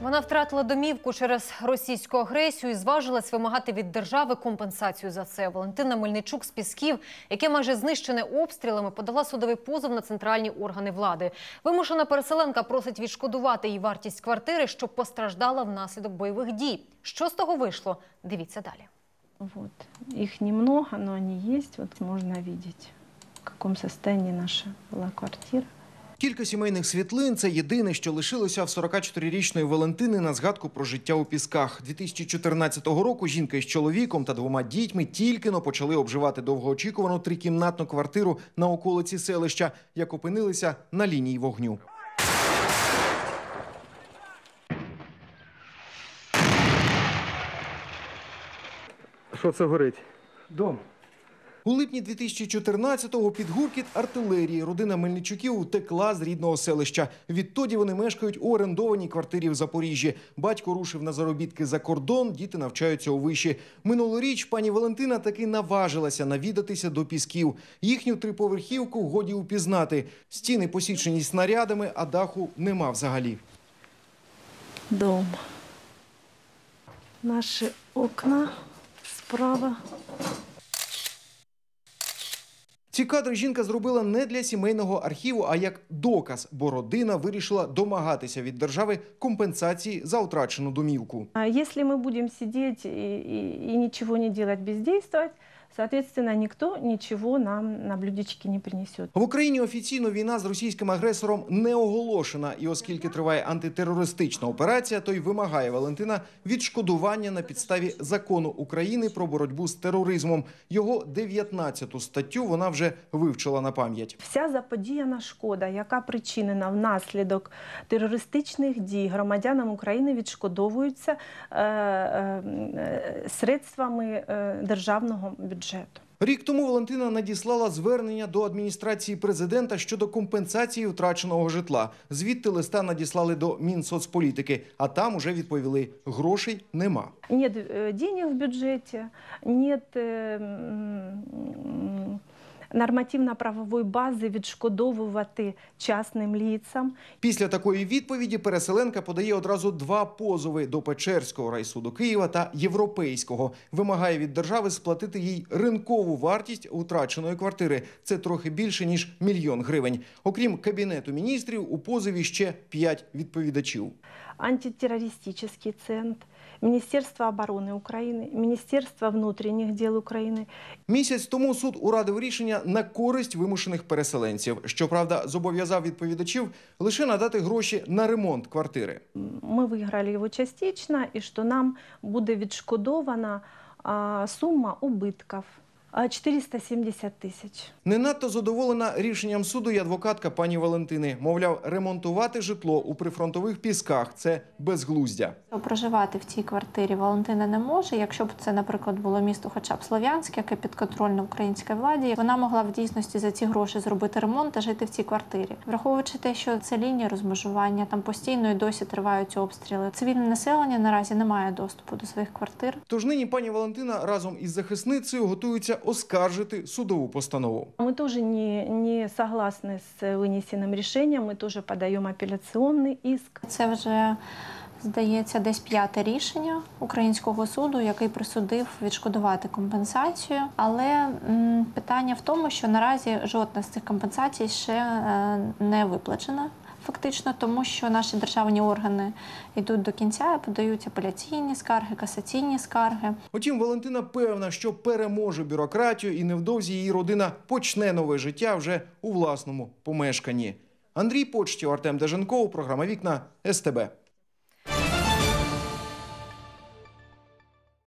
Вона втратила домівку через російську агресію і зважилась вимагати від держави компенсацію за це. Валентина Мельничук з Пісків, яке майже знищене обстрілами, подала судовий позов на центральні органи влади. Вимушена переселенка просить відшкодувати їй вартість квартири, що постраждала внаслідок бойових дій. Що з того вийшло? Дивіться далі. Вот. Их немного, но они есть. Вот можно видеть, в каком состоянии наша была квартира. Кілька сімейних світлин це єдине, що лишилося в 44-річної Валентини на згадку про життя у пісках. 2014 року жінка із чоловіком та двома дітьми тільки но почали обживати довгоочікувану трикімнатну квартиру на околиці селища, як опинилися на лінії вогню. Що це горить? Дом. У липні 2014-го під гуркіт артилерії родина Мельничуків утекла з рідного селища. Відтоді вони мешкають у орендованій квартирі в Запоріжжі. Батько рушив на заробітки за кордон, діти навчаються у виші. Минулоріч пані Валентина таки наважилася навідатися до пісків. Їхню триповерхівку годі упізнати. Стіни посічені снарядами, а даху нема взагалі. Дом. Наши окна справа. Ці кадри жінка зробила не для сімейного архіву, а як доказ, бо родина вирішила домагатися від держави компенсації за втрачену домівку. А если мы будем сидеть и, и- и ничего не делать, бездействовать, соответственно, никто ничего нам на блюдечке не принесет. В Україні офіційно війна з російським агресором не оголошена, і оскільки триває антитерористична операція, то й вимагає Валентина відшкодування на підставі закону України про боротьбу з тероризмом. Його 19 статтю вона вже вивчила на пам'ять. Вся заподіяна шкода, яка причинена внаслідок терористичних дій громадянам України, відшкодовується е, е, е, средствами е, державного бюджету. Рік тому Валентина надіслала звернення до адміністрації президента щодо компенсації втраченого житла. Звідти листа надіслали до Мінсоцполітики, а там уже відповіли: грошей нема. Нет э, денег в э, м, нормативно-правової бази відшкодовувати частним ліцам. Після такої відповіді переселенка подає одразу два позови до Печерського райсуду Києва та Європейського. Вимагає від держави сплатити їй ринкову вартість утраченої квартири. Це трохи більше ніж мільйон гривень. Окрім кабінету міністрів, у позові ще п'ять відповідачів. Антитеррористический центр, Министерство обороны Украины, Министерство внутренних дел Украины, Місяць тому суд урадив рішення на користь вимушених переселенців. Щоправда, зобов'язав відповідачів лише надати гроші на ремонт квартири. Ми виграли його частично, і що нам буде відшкодована а, сума убитків а, 470 тисяч. Не надто задоволена рішенням суду і адвокатка пані Валентини. Мовляв, ремонтувати житло у прифронтових пісках це безглуздя. Проживати в цій квартирі Валентина не може. Якщо б це, наприклад, було місто, хоча б Слов'янське, яке підконтрольне українській владі, вона могла в дійсності за ці гроші зробити ремонт та жити в цій квартирі, враховуючи те, що це лінія розмежування, там постійно і досі тривають обстріли. Цивільне населення наразі не має доступу до своїх квартир. Тож нині пані Валентина разом із захисницею готуються оскаржити судову постанову. Мы тоже не, не согласны с вынесенным решением, мы тоже подаем апелляционный иск. Це вже здається десь п'яте рішення українського суду, який присудив відшкодувати компенсацію. Але м, питання в тому, що наразі жодна з цих компенсацій ще е, не виплачена. Фактично, тому що наші державні органи йдуть до кінця, подають апеляційні скарги, касаційні скарги. Утім, Валентина певна, що переможе бюрократію, і невдовзі її родина почне нове життя вже у власному помешканні. Андрій Почтів, Артем Деженков, програма Вікна СТБ.